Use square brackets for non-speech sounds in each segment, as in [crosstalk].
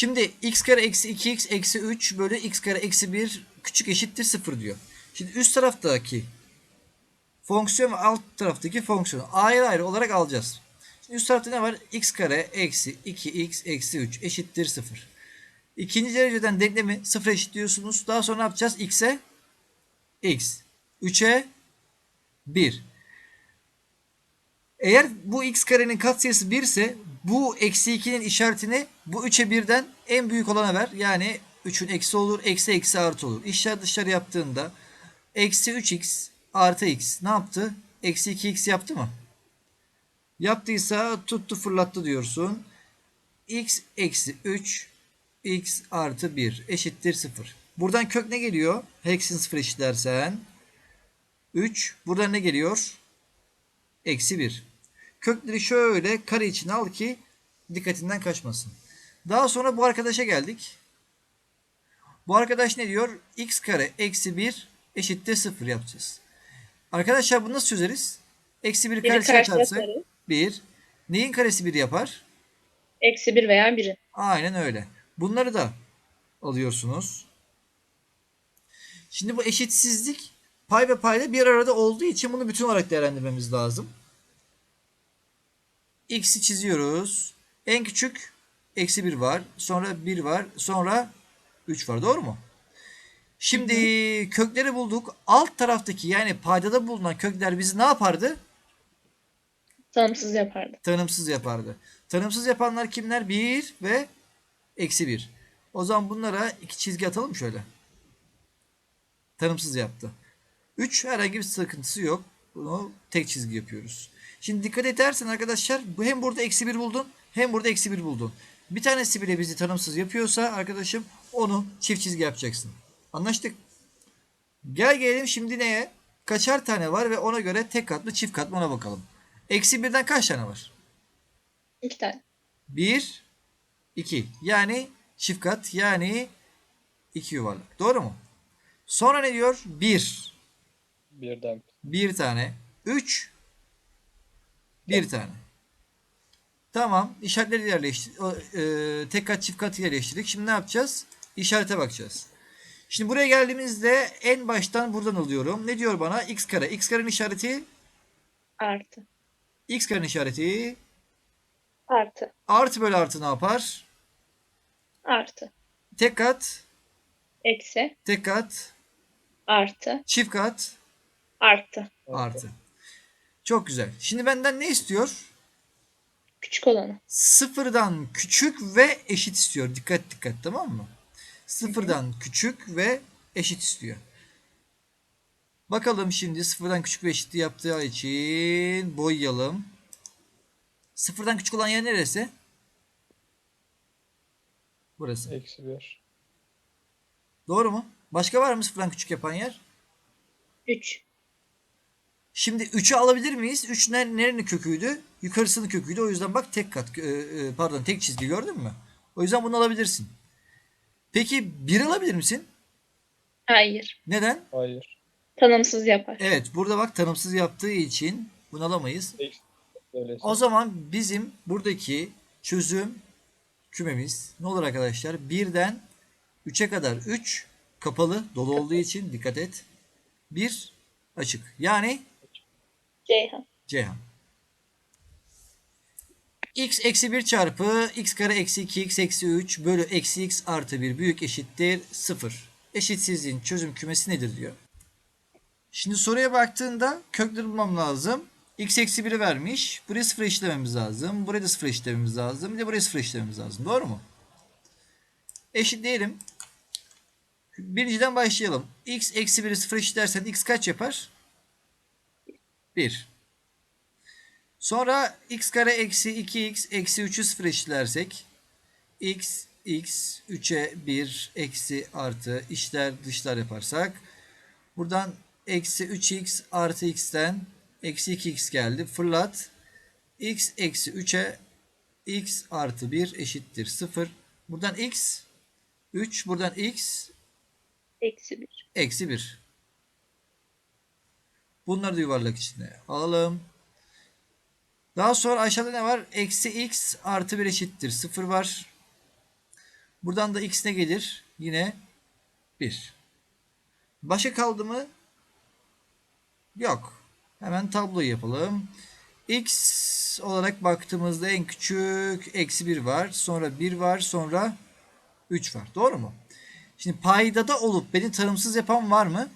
Şimdi x kare eksi 2x eksi 3 bölü x kare eksi 1 küçük eşittir 0 diyor. Şimdi üst taraftaki fonksiyon ve alt taraftaki fonksiyonu ayrı ayrı olarak alacağız. Şimdi üst tarafta ne var? x kare eksi 2x eksi 3 eşittir 0. İkinci dereceden denklemi 0 eşitliyorsunuz. Daha sonra ne yapacağız? x'e x. 3'e 1. Eğer bu x karenin katsayısı 1 ise bu eksi 2'nin işaretini bu 3'e 1'den en büyük olana ver. Yani 3'ün eksi olur. Eksi eksi artı olur. İşler dışarı yaptığında eksi 3x artı x ne yaptı? Eksi 2x yaptı mı? Yaptıysa tuttu fırlattı diyorsun. x eksi 3 x artı 1 eşittir 0. Buradan kök ne geliyor? İkisini 0 eşitlersen 3. Buradan ne geliyor? Eksi 1. Kökleri şöyle kare içine al ki dikkatinden kaçmasın. Daha sonra bu arkadaşa geldik. Bu arkadaş ne diyor? x kare eksi 1 eşittir 0 yapacağız. Arkadaşlar bunu nasıl çözeriz? Eksi 1'i Biri karşıya karşıya atarsak atarız. 1. Neyin karesi 1 yapar? Eksi 1 veya 1'i. Aynen öyle. Bunları da alıyorsunuz. Şimdi bu eşitsizlik pay ve payda bir arada olduğu için bunu bütün olarak değerlendirmemiz lazım. X'i çiziyoruz. En küçük eksi 1 var. Sonra 1 var. Sonra 3 var. Doğru mu? Şimdi kökleri bulduk. Alt taraftaki yani paydada bulunan kökler bizi ne yapardı? Tanımsız yapardı. tanımsız yapardı. Tanımsız yapanlar kimler? 1 ve eksi 1. O zaman bunlara iki çizgi atalım şöyle. Tanımsız yaptı. 3 herhangi bir sıkıntısı yok. Bunu tek çizgi yapıyoruz. Şimdi dikkat edersen arkadaşlar hem burada eksi 1 buldun hem burada eksi 1 buldun. Bir tanesi bile bizi tanımsız yapıyorsa arkadaşım onu çift çizgi yapacaksın. Anlaştık. Gel gelelim şimdi neye? Kaçar tane var ve ona göre tek katlı çift katlı ona bakalım. Eksi birden kaç tane var? 2 tane. 1, 2. Yani çift kat yani 2 yuvarlak. Doğru mu? Sonra ne diyor? 1. Birden. 1 tane. 3. 1 tane. Tamam. İşaretleri yerleştir. e, tek kat çift kat yerleştirdik. Şimdi ne yapacağız? İşarete bakacağız. Şimdi buraya geldiğimizde en baştan buradan alıyorum. Ne diyor bana? x kare. x karenin işareti Artı. x karenin işareti Artı. artı bölü artı ne yapar? Artı. Tek kat, Eksi. tek kat, Artı. çift kat, Artı. artı. Çok güzel. Şimdi benden ne istiyor? Küçük olanı. Sıfırdan küçük ve eşit istiyor. Dikkat dikkat tamam mı? Sıfırdan küçük ve eşit istiyor. Bakalım şimdi sıfırdan küçük ve eşit yaptığı için boyayalım. Sıfırdan küçük olan yer neresi? Burası. Eksi bir. Doğru mu? Başka var mı sıfırdan küçük yapan yer? 3. Şimdi 3'ü alabilir miyiz? 3 ner nerenin köküydü? Yukarısının köküydü. O yüzden bak tek kat e, e, pardon tek çizgi gördün mü? O yüzden bunu alabilirsin. Peki 1 alabilir misin? Hayır. Neden? Hayır. Tanımsız yapar. Evet burada bak tanımsız yaptığı için bunu alamayız. Eksi. Öyleyse. O zaman bizim buradaki çözüm kümemiz ne olur arkadaşlar? 1'den 3'e kadar 3 kapalı dolu olduğu için dikkat et. 1 açık. Yani Ceyhan. X eksi 1 çarpı x kare eksi 2x eksi 3 bölü eksi x artı 1 büyük eşittir 0. Eşitsizliğin çözüm kümesi nedir diyor. Şimdi soruya baktığında kökleri bulmam lazım. x eksi 1'i vermiş. Buraya 0 eşitlememiz lazım. Buraya da 0 eşitlememiz lazım. Bir de buraya 0 eşitlememiz lazım. Doğru mu? Eşitleyelim. Birinciden başlayalım. x eksi 1'i 0 eşitlersen x kaç yapar? 1. Sonra x kare eksi 2x eksi 3'ü 0 eşitlersek x x 3'e 1 eksi artı işler dışlar yaparsak buradan eksi 3x artı x'ten eksi 2x geldi. Fırlat. x eksi 3'e x artı 1 eşittir 0. Buradan x 3 buradan x Eksi 1. Eksi 1. Bunları da yuvarlak içine alalım. Daha sonra aşağıda ne var? Eksi x artı 1 eşittir 0 var. Buradan da x ne gelir? Yine 1. Başa kaldı mı? Yok. Hemen tabloyu yapalım. X olarak baktığımızda en küçük eksi 1 var. Sonra 1 var. Sonra 3 var. Doğru mu? Şimdi paydada olup beni tanımsız yapan var mı?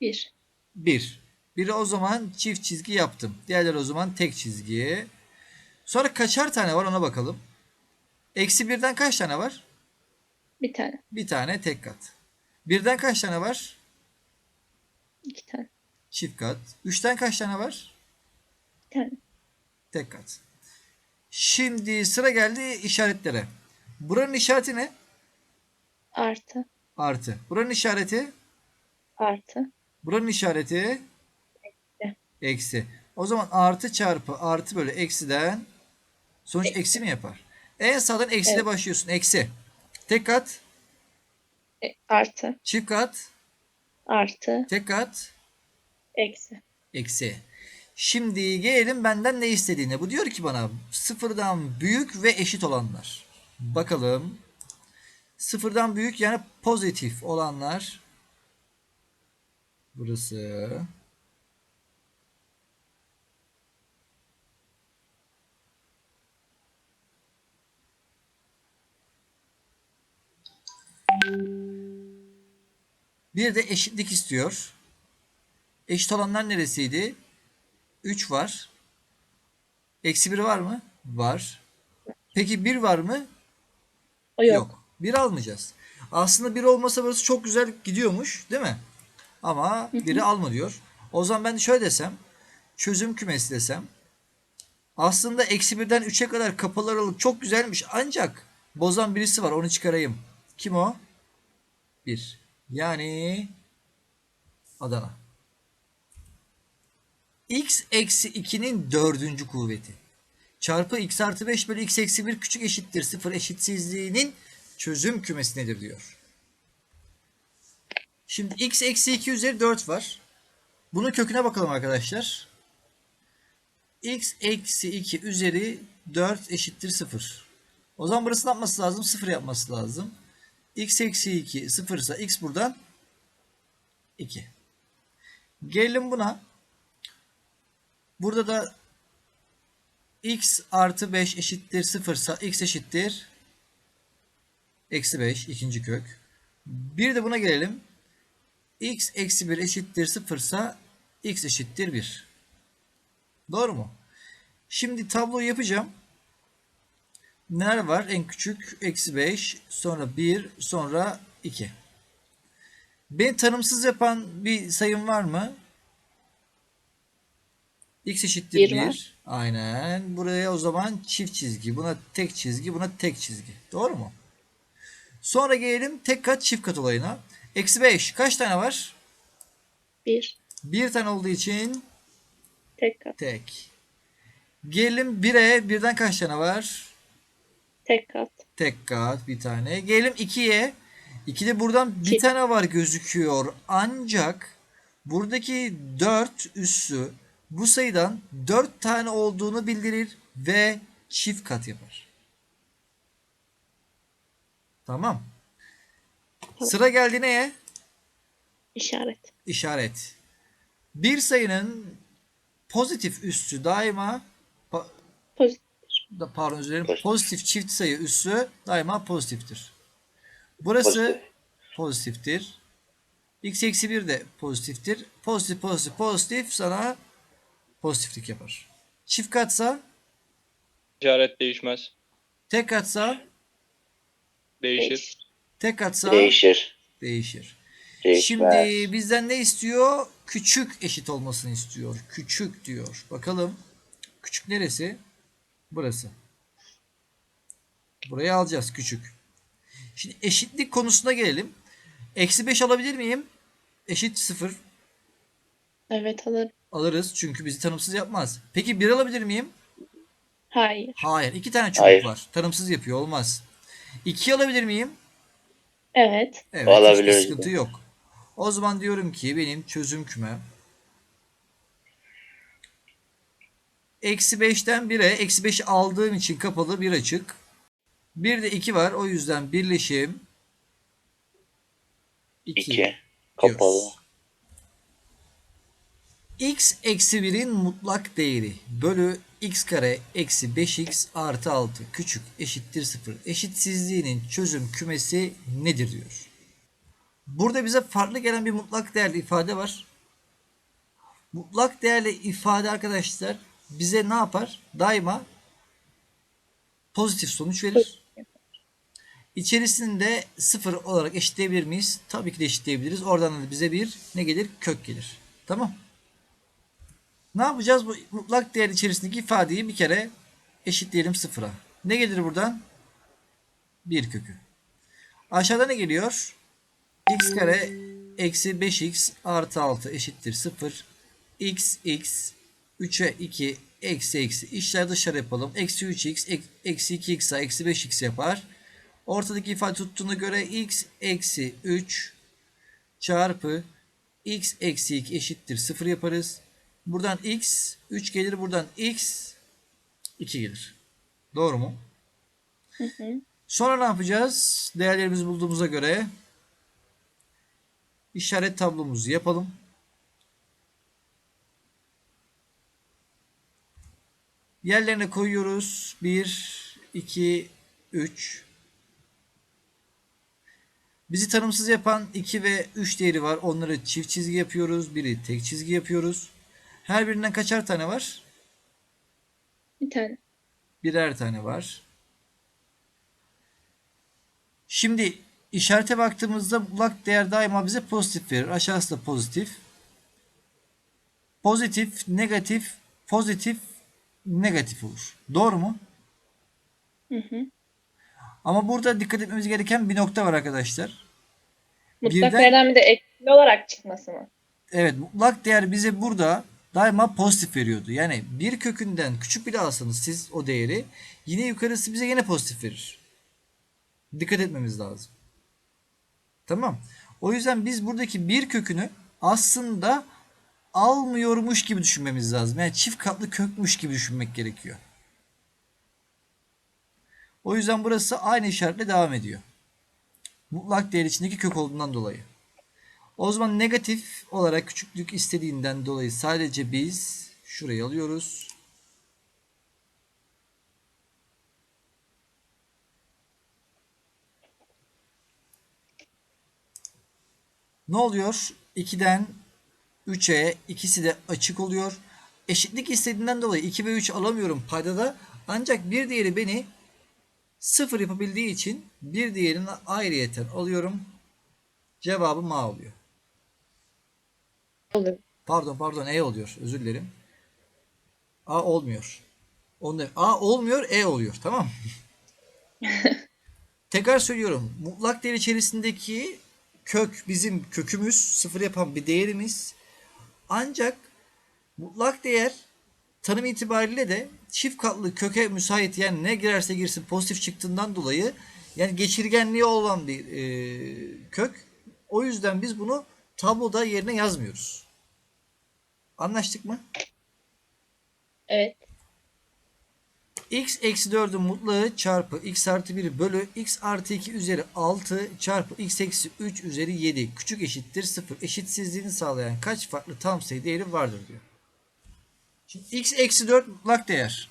1. 1. Biri o zaman çift çizgi yaptım. Diğerleri o zaman tek çizgi. Sonra kaçar tane var ona bakalım. Eksi birden kaç tane var? Bir tane. Bir tane tek kat. Birden kaç tane var? iki tane. Çift kat. Üçten kaç tane var? Bir tane. Tek kat. Şimdi sıra geldi işaretlere. Buranın işareti ne? Artı. Artı. Buranın işareti? Artı. Buranın işareti? Eksi. O zaman artı çarpı artı bölü eksiden sonuç eksi, Eksi. mi yapar? En sağdan eksiyle Evet. başlıyorsun. Eksi. Tek kat, E, artı. çift kat, Artı. tek kat, Eksi. eksi. Şimdi gelelim benden ne istediğine. Bu diyor ki bana sıfırdan büyük ve eşit olanlar. Bakalım. Sıfırdan büyük yani pozitif olanlar. Burası. Bir de eşitlik istiyor. Eşit olanlar neresiydi? 3 var. Eksi 1 var mı? Var. Peki 1 var mı? Yok. Yok. 1 almayacağız. Aslında 1 olmasa burası çok güzel gidiyormuş değil mi? Ama 1'i alma diyor. O zaman ben şöyle desem. Çözüm kümesi desem. Aslında eksi 1'den 3'e kadar kapalı aralık çok güzelmiş. Ancak bozan birisi var. Onu çıkarayım. Kim o? 1. Yani Adana. x eksi 2'nin dördüncü kuvveti. Çarpı x artı 5 bölü x eksi 1 küçük eşittir 0 eşitsizliğinin çözüm kümesi nedir diyor. Şimdi x eksi 2 üzeri 4 var. Bunun köküne bakalım arkadaşlar. x eksi 2 üzeri 4 eşittir 0. O zaman burası ne yapması lazım? 0 yapması lazım. x eksi 2 0 ise x buradan 2. Gelelim buna. Burada da x artı 5 eşittir 0 ise x eşittir eksi 5 ikinci kök. Bir de buna gelelim. X eksi 1 eşittir 0 ise x eşittir 1. Doğru mu? Şimdi tabloyu yapacağım. Neler var? En küçük eksi 5 sonra 1 sonra 2. Beni tanımsız yapan bir sayım var mı? X eşittir Bir 1. var. Aynen. Buraya o zaman çift çizgi. Buna tek çizgi. Buna tek çizgi. Doğru mu? Sonra gelelim tek kat çift kat olayına. Eksi 5. Kaç tane var? 1. Bir tane olduğu için Tek kat. tek. Gelelim 1'e. Birden kaç tane var? Tek kat. Tek kat bir tane. Gelelim 2'ye. 2'de buradan bir tane var gözüküyor. Ancak buradaki 4 üssü bu sayıdan 4 tane olduğunu bildirir ve çift kat yapar. Tamam. Sıra geldi neye? İşaret. İşaret. Bir sayının pozitif üssü daima pa- Pozitif. pardon özür dilerim. Pozitif. Pozitif çift sayı üssü daima pozitiftir. Burası Pozitif. pozitiftir. X eksi 1 de pozitiftir. Pozitif pozitif pozitif sana pozitiflik yapar. Çift katsa İşaret değişmez. tek katsa Değişir. Değişir. tek katsa Değişir. değişir. Değişmez. Şimdi bizden ne istiyor? Küçük eşit olmasını istiyor. Küçük diyor. Bakalım. Küçük neresi? Burası. Burayı alacağız küçük. Şimdi eşitlik konusuna gelelim. Eksi 5 alabilir miyim? Eşit 0 Evet alırım. alırız. Çünkü bizi tanımsız yapmaz. Peki 1 alabilir miyim? Hayır. Hayır. 2 tane çubuk Hayır. var. Tanımsız yapıyor. Olmaz. 2 alabilir miyim? Evet. Evet. Alabiliriz hiçbir sıkıntı yok. O zaman diyorum ki benim çözüm kümem Eksi 5'ten 1'e eksi 5 aldığım için kapalı bir açık. Bir de 2 var. O yüzden birleşim 2 2. Kapalı. x eksi 1'in mutlak değeri bölü x kare eksi 5x artı 6 küçük eşittir 0. Eşitsizliğinin çözüm kümesi nedir diyor. Burada bize farklı gelen bir mutlak değerli ifade var. Mutlak değerli ifade arkadaşlar bize ne yapar? Daima pozitif sonuç verir. İçerisinde sıfır olarak eşitleyebilir miyiz? Tabii ki de eşitleyebiliriz. Oradan da bize bir ne gelir? Kök gelir. Tamam. Ne yapacağız? Bu mutlak değer içerisindeki ifadeyi bir kere eşitleyelim sıfıra. Ne gelir buradan? 1 kökü. Aşağıda ne geliyor? x kare eksi 5x artı 6 eşittir 0. x x 3'e 2 eksi eksi. İşler dışarı yapalım. Eksi 3x ek- eksi 2x eksi 5x yapar. Ortadaki ifade tuttuğuna göre x eksi 3 çarpı x eksi 2 eşittir 0 yaparız. Buradan x 3 gelir. Buradan x 2 gelir. Doğru mu? Sonra ne yapacağız? Değerlerimizi bulduğumuza göre işaret tablomuzu yapalım. Yerlerine koyuyoruz. 1, 2, 3. Bizi tanımsız yapan 2 ve 3 değeri var. Onları çift çizgi yapıyoruz. Biri tek çizgi yapıyoruz. Her birinden kaçar tane var? Bir tane. Birer tane var. Şimdi işarete baktığımızda mutlak değer daima bize pozitif verir. Aşağısı da pozitif. Pozitif, negatif, pozitif, negatif olur. Doğru mu? Hı hı. Ama burada dikkat etmemiz gereken bir nokta var arkadaşlar. Mutlak Birden- değerden bir de ekli olarak çıkması mı? Evet mutlak değer bize burada daima pozitif veriyordu. Yani bir kökünden küçük bile alsanız siz o değeri yine yukarısı bize yine pozitif verir. Dikkat etmemiz lazım. Tamam. O yüzden biz buradaki bir kökünü aslında almıyormuş gibi düşünmemiz lazım. Yani çift katlı kökmüş gibi düşünmek gerekiyor. O yüzden burası aynı işaretle devam ediyor. Mutlak değer içindeki kök olduğundan dolayı. O zaman negatif olarak küçüklük istediğinden dolayı sadece biz şurayı alıyoruz. Ne oluyor? 2'den 3'e ikisi de açık oluyor. Eşitlik istediğinden dolayı 2 ve 3 alamıyorum paydada. Ancak bir diğeri beni 0 yapabildiği için bir diğerini ayrıyeten alıyorum. Cevabım A oluyor. Olur. Pardon pardon E oluyor. Özür dilerim. A olmuyor. Onu A olmuyor E oluyor. Tamam? [laughs] Tekrar söylüyorum. Mutlak değer içerisindeki kök bizim kökümüz. Sıfır yapan bir değerimiz. Ancak mutlak değer tanım itibariyle de çift katlı köke müsait yani ne girerse girsin pozitif çıktığından dolayı yani geçirgenliği olan bir e, kök. O yüzden biz bunu tabloda yerine yazmıyoruz. Anlaştık mı? Evet. x eksi 4'ün mutlağı çarpı x artı 1 bölü x artı 2 üzeri 6 çarpı x eksi 3 üzeri 7 küçük eşittir 0. Eşitsizliğini sağlayan kaç farklı tam sayı değeri vardır diyor. Şimdi x eksi 4 mutlak değer.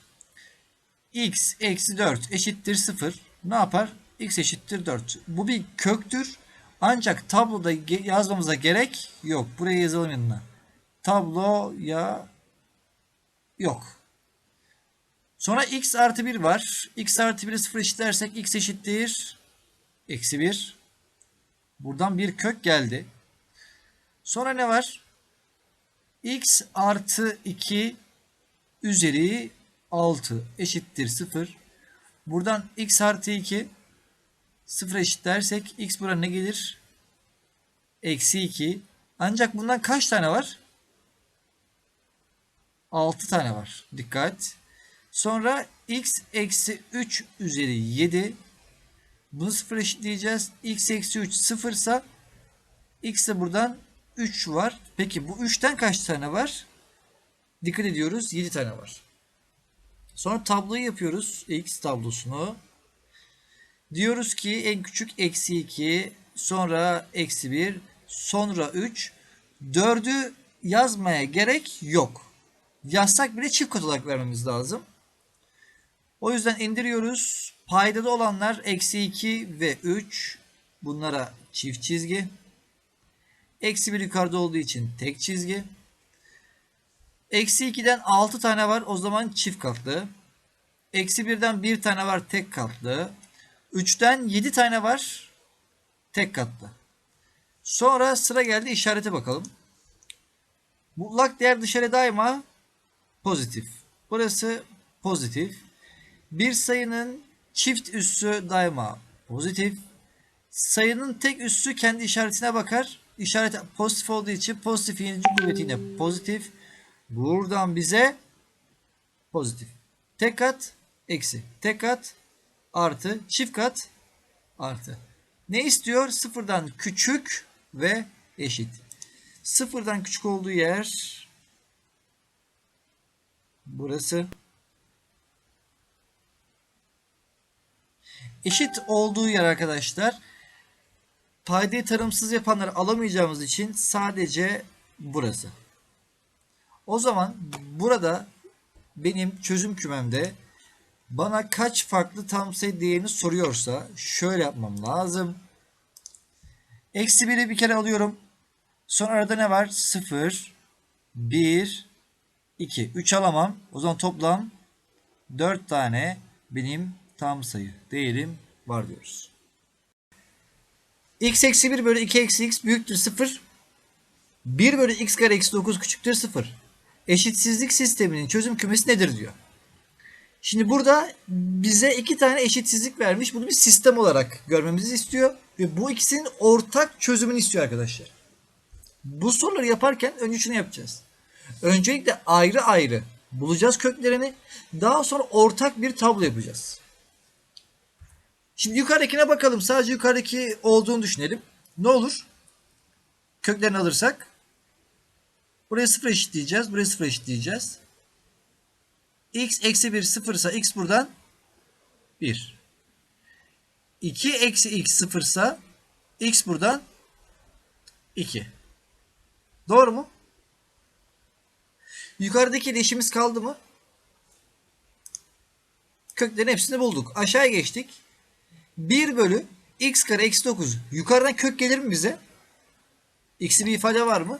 x eksi 4 eşittir 0. Ne yapar? x eşittir 4. Bu bir köktür. Ancak tabloda yazmamıza gerek yok. Buraya yazalım yanına. Tabloya yok. Sonra x artı 1 var. x artı 1'i 0 eşitlersek x eşittir. Eksi 1. Buradan bir kök geldi. Sonra ne var? x artı 2 üzeri 6 eşittir 0. Buradan x artı 2 0 eşitlersek x buraya ne gelir? Eksi 2. Ancak bundan kaç tane var? 6 tane var. Dikkat. Sonra x eksi 3 üzeri 7. Bunu 0 eşitleyeceğiz. x eksi 3 0 ise x de buradan 3 var. Peki bu 3'ten kaç tane var? Dikkat ediyoruz. 7 tane var. Sonra tabloyu yapıyoruz. x tablosunu. Diyoruz ki en küçük eksi 2, sonra eksi 1, sonra 3. 4'ü yazmaya gerek yok. Yazsak bile çift kat olarak vermemiz lazım. O yüzden indiriyoruz. Paydada olanlar eksi 2 ve 3. Bunlara çift çizgi. Eksi 1 yukarıda olduğu için tek çizgi. Eksi 2'den 6 tane var. O zaman çift katlı. Eksi 1'den 1 tane var tek katlı. 3'ten 7 tane var tek katlı. Sonra sıra geldi işarete bakalım. Mutlak değer dışarı daima pozitif. Burası pozitif. Bir sayının çift üssü daima pozitif. Sayının tek üssü kendi işaretine bakar. İşaret pozitif olduğu için pozitif yenici kuvveti yine pozitif. Buradan bize pozitif. Tek kat eksi. Tek kat artı. Çift kat artı. Ne istiyor? Sıfırdan küçük ve eşit. Sıfırdan küçük olduğu yer burası. Eşit olduğu yer arkadaşlar paydayı tarımsız yapanları alamayacağımız için sadece burası. O zaman burada benim çözüm kümemde bana kaç farklı tam sayı değerini soruyorsa şöyle yapmam lazım. Eksi 1'i bir kere alıyorum. Sonra arada ne var? 0, 1, 2. 3 alamam. O zaman toplam 4 tane benim tam sayı değerim var diyoruz. x eksi 1 bölü 2 eksi x büyüktür 0. 1 bölü x kare eksi 9 küçüktür 0. Eşitsizlik sisteminin çözüm kümesi nedir diyor. Şimdi burada bize iki tane eşitsizlik vermiş. Bunu bir sistem olarak görmemizi istiyor. Ve bu ikisinin ortak çözümünü istiyor arkadaşlar. Bu soruları yaparken önce şunu yapacağız. Öncelikle ayrı ayrı bulacağız köklerini. Daha sonra ortak bir tablo yapacağız. Şimdi yukarıdakine bakalım. Sadece yukarıdaki olduğunu düşünelim. Ne olur? Köklerini alırsak. Buraya 0 eşitleyeceğiz. Buraya 0 eşitleyeceğiz. x eksi 1 0 ise x buradan 1. 2 eksi x 0 ise x buradan 2. Doğru mu? Yukarıdaki işimiz kaldı mı? Köklerin hepsini bulduk. Aşağıya geçtik. 1 bölü x kare eksi 9. Yukarıdan kök gelir mi bize? X'i bir ifade var mı?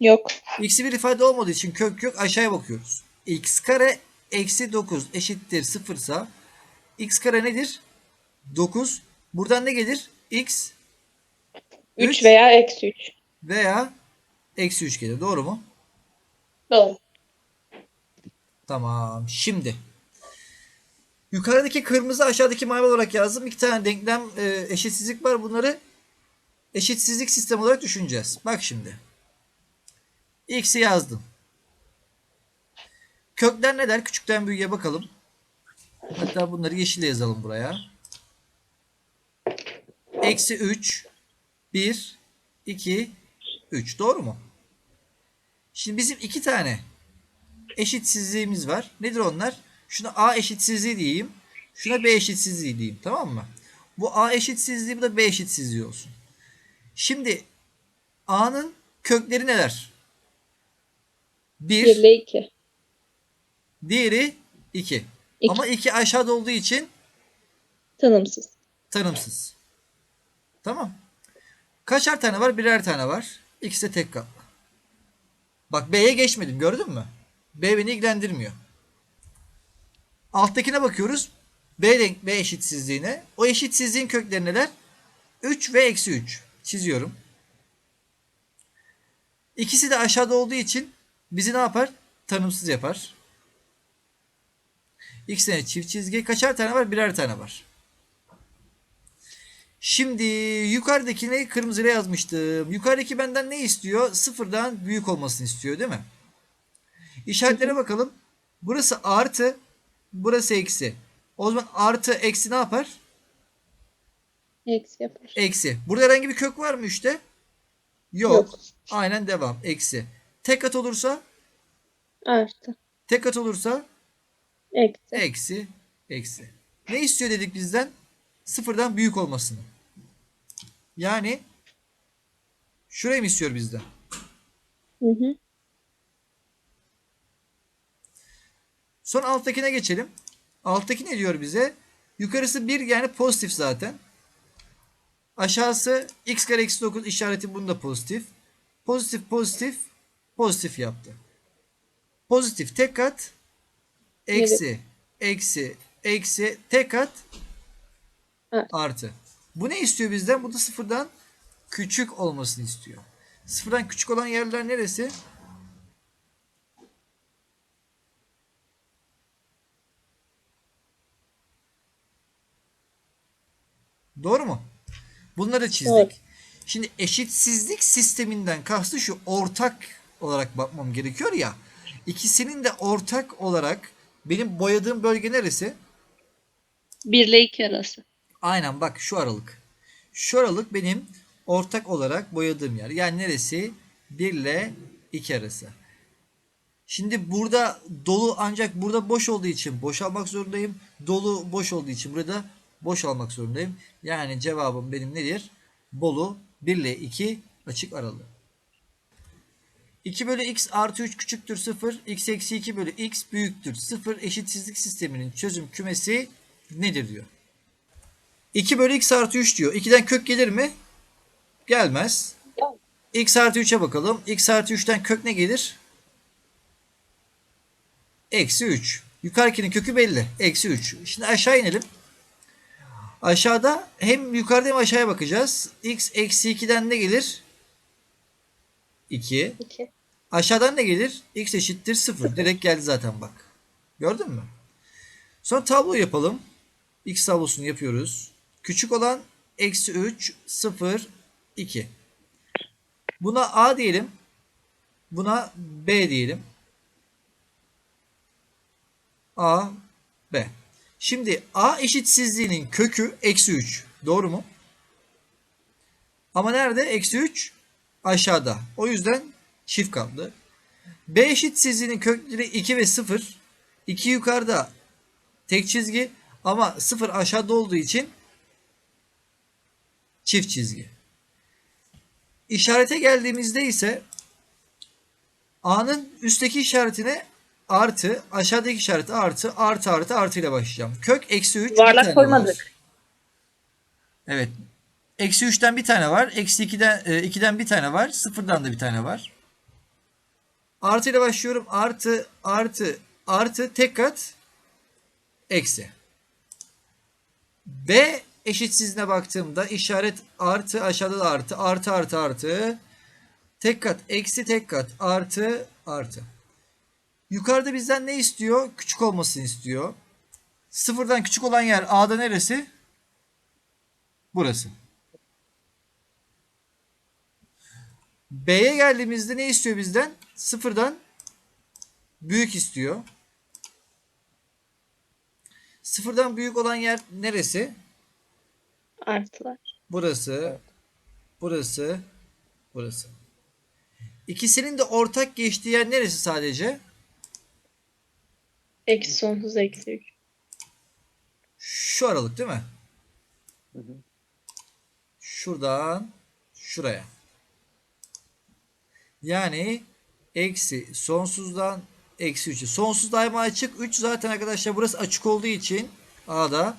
Yok. X'i bir ifade olmadığı için kök kök aşağıya bakıyoruz. x kare eksi 9 eşittir 0 ise x kare nedir? 9. Buradan ne gelir? x 3 Üç. veya eksi 3. veya eksi 3 gelir. Doğru mu? Tamam. Şimdi yukarıdaki kırmızı aşağıdaki mavi olarak yazdım. İki tane denklem e, eşitsizlik var. Bunları eşitsizlik sistemi olarak düşüneceğiz. Bak şimdi. X'i yazdım. Kökler ne der? Küçükten büyüğe bakalım. Hatta bunları yeşille yazalım buraya. Eksi 3 1 2 3. Doğru mu? Şimdi bizim iki tane eşitsizliğimiz var. Nedir onlar? Şuna A eşitsizliği diyeyim. Şuna B eşitsizliği diyeyim. Tamam mı? Bu A eşitsizliği bu da B eşitsizliği olsun. Şimdi A'nın kökleri neler? 1 1, ile 2. diğeri 2. İki. Ama 2 aşağıda olduğu için Tanımsız. tanımsız. Tamam. Kaçar tane var? Birer tane var. İkisi de tek katlı. Bak B'ye geçmedim. Gördün mü? B beni ilgilendirmiyor. Alttakine bakıyoruz. B, denk, B eşitsizliğine. O eşitsizliğin kökleri neler? 3 ve eksi 3. Çiziyorum. İkisi de aşağıda olduğu için bizi ne yapar? Tanımsız yapar. İkisine çift çizgi. Kaçar tane var? Birer tane var. Şimdi yukarıdakini kırmızıyla yazmıştım. Yukarıdaki benden ne istiyor? Sıfırdan büyük olmasını istiyor değil mi? İşaretlere bakalım. Burası artı, burası eksi. O zaman artı eksi ne yapar? Eksi yapar. Eksi. Burada herhangi bir kök var mı işte? Yok. Yok. Aynen devam. Eksi. Tek kat olursa? Artı. Tek kat olursa? Eksi. Eksi. Eksi. Ne istiyor dedik bizden? sıfırdan büyük olmasını. Yani şurayı mı istiyor bizden? Hı hı. Son alttakine geçelim. Alttaki ne diyor bize? Yukarısı 1 yani pozitif zaten. Aşağısı x kare eksi 9 işareti bunda pozitif. Pozitif pozitif pozitif yaptı. Pozitif tek kat eksi eksi eksi tek kat Evet. artı. Bu ne istiyor bizden? Bu da sıfırdan küçük olmasını istiyor. Sıfırdan küçük olan yerler neresi? Doğru mu? Bunları çizdik. Evet. Şimdi eşitsizlik sisteminden kastı şu ortak olarak bakmam gerekiyor ya. İkisinin de ortak olarak benim boyadığım bölge neresi? 1 ile 2 arası. Aynen bak şu aralık. Şu aralık benim ortak olarak boyadığım yer. Yani neresi? 1 ile 2 arası. Şimdi burada dolu ancak burada boş olduğu için boş almak zorundayım. Dolu boş olduğu için burada boş almak zorundayım. Yani cevabım benim nedir? Bolu 1 ile 2 açık aralığı. 2 bölü x artı 3 küçüktür 0. x eksi 2 bölü x büyüktür 0. Eşitsizlik sisteminin çözüm kümesi nedir diyor. 2 bölü x artı 3 diyor. 2'den kök gelir mi? Gelmez. x artı 3'e bakalım. x artı 3'ten kök ne gelir? Eksi 3. Yukarıkinin kökü belli. Eksi 3. Şimdi aşağı inelim. Aşağıda hem yukarıda hem aşağıya bakacağız. x eksi 2'den ne gelir? 2. 2. Aşağıdan ne gelir? X eşittir 0. Direkt geldi zaten bak. Gördün mü? Sonra tablo yapalım. X tablosunu yapıyoruz. Küçük olan eksi 3, 0, 2. Buna A diyelim. Buna B diyelim. A, B. Şimdi A eşitsizliğinin kökü eksi 3. Doğru mu? Ama nerede? Eksi 3 aşağıda. O yüzden çift kaldı. B eşitsizliğinin kökleri 2 ve 0. 2 yukarıda tek çizgi ama 0 aşağıda olduğu için çift çizgi. İşarete geldiğimizde ise A'nın üstteki işaretine artı, aşağıdaki işareti artı, artı artı artı ile başlayacağım. Kök eksi 3 Yuvarlak koymadık. Evet. Eksi 3'ten bir tane var. Eksi 2'den, e, 2'den bir tane var. Sıfırdan da bir tane var. Artı ile başlıyorum. Artı, artı, artı, tek kat, eksi. B eşitsizliğine baktığımda işaret artı, aşağıda da artı, artı, artı, artı. Tek kat, eksi, tek kat, artı, artı. Yukarıda bizden ne istiyor? Küçük olmasını istiyor. Sıfırdan küçük olan yer A'da neresi? Burası. B'ye geldiğimizde ne istiyor bizden? Sıfırdan büyük istiyor. Sıfırdan büyük olan yer neresi? Artılar. Burası. Burası. Burası. İkisinin de ortak geçtiği yer neresi sadece? Eksi sonsuz eksi 3. Şu aralık değil mi? Şuradan şuraya. Yani eksi sonsuzdan eksi 3'ü. Sonsuz daima açık. 3 zaten arkadaşlar burası açık olduğu için A'da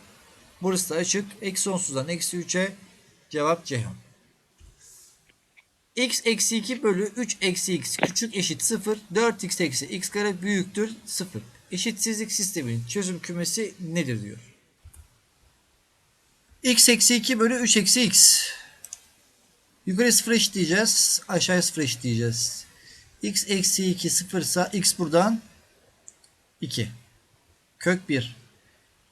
burası da açık. Eksi sonsuzdan eksi 3'e cevap Ceyhan. x eksi 2 bölü 3 eksi x küçük eşit 0. 4x eksi x kare büyüktür 0. Eşitsizlik sisteminin çözüm kümesi nedir diyor. x eksi 2 bölü 3 eksi x. Yukarı 0 eşitleyeceğiz. Aşağıya 0 eşitleyeceğiz. x eksi 2 0 ise x buradan 2. Kök 1.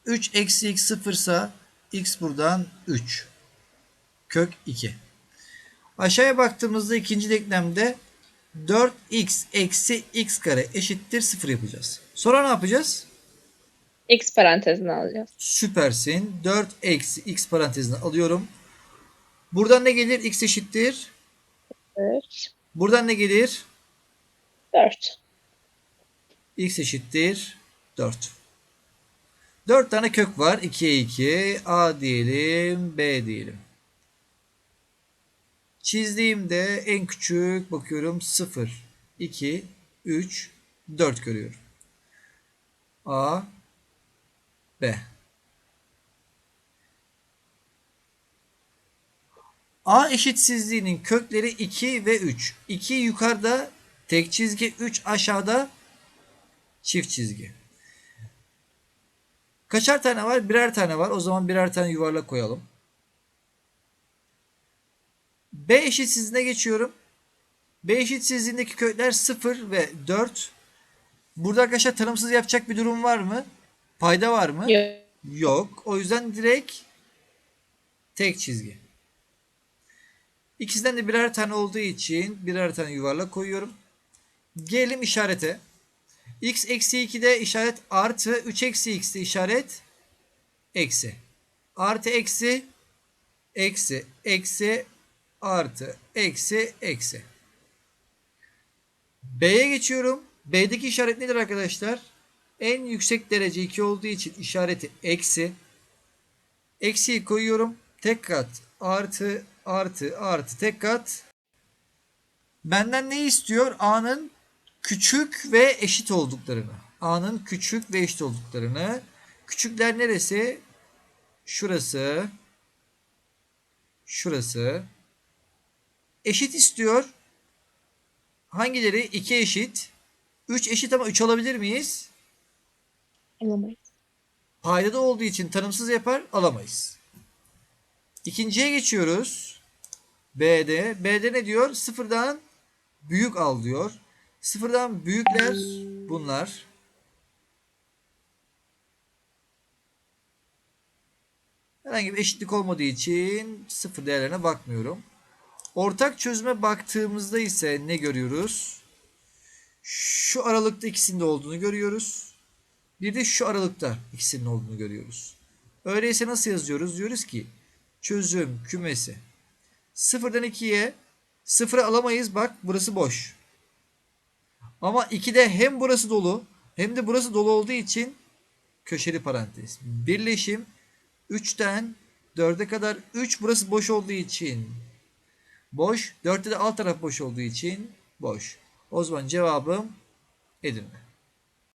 3 eksi x 0 ise x buradan 3. Kök 2. Aşağıya baktığımızda ikinci denklemde 4x eksi x kare eşittir 0 yapacağız. Sonra ne yapacağız? X parantezine alacağız. Süpersin. 4 eksi x parantezine alıyorum. Buradan ne gelir? x eşittir. 4. Buradan ne gelir? 4. x eşittir 4. 4 tane kök var. 2'ye 2. A diyelim. B diyelim. Çizdiğimde en küçük bakıyorum 0, 2, 3, 4 görüyorum. A, B. A eşitsizliğinin kökleri 2 ve 3. 2 yukarıda tek çizgi, 3 aşağıda çift çizgi. Kaçar tane var? Birer tane var. O zaman birer tane yuvarlak koyalım. B eşitsizliğine geçiyorum. B eşitsizliğindeki kökler 0 ve 4. Burada arkadaşlar tanımsız yapacak bir durum var mı? Payda var mı? Yok. Yok. O yüzden direkt tek çizgi. İkisinden de birer tane olduğu için birer tane yuvarlak koyuyorum. Gelelim işarete. X eksi 2'de işaret artı 3 eksi x'de işaret eksi. Artı eksi eksi eksi artı eksi eksi. B'ye geçiyorum. B'deki işaret nedir arkadaşlar? En yüksek derece 2 olduğu için işareti eksi. Eksiyi koyuyorum. Tek kat artı artı artı tek kat. Benden ne istiyor? A'nın küçük ve eşit olduklarını. A'nın küçük ve eşit olduklarını. Küçükler neresi? Şurası. Şurası. Eşit istiyor. Hangileri? 2 eşit. 3 eşit ama 3 alabilir miyiz? Alamayız. Paydada olduğu için tanımsız yapar alamayız. İkinciye geçiyoruz. B'de. B'de ne diyor? Sıfırdan büyük al diyor. Sıfırdan büyükler bunlar. Herhangi bir eşitlik olmadığı için sıfır değerlerine bakmıyorum. Ortak çözüme baktığımızda ise ne görüyoruz? Şu aralıkta ikisinde olduğunu görüyoruz. Bir de şu aralıkta ikisinin olduğunu görüyoruz. Öyleyse nasıl yazıyoruz? Diyoruz ki çözüm kümesi. Sıfırdan 2'ye sıfırı alamayız. Bak burası boş. Ama 2'de hem burası dolu hem de burası dolu olduğu için köşeli parantez. Birleşim 3'ten 4'e kadar 3 burası boş olduğu için boş. 4'te de alt taraf boş olduğu için boş. O zaman cevabım Edirne.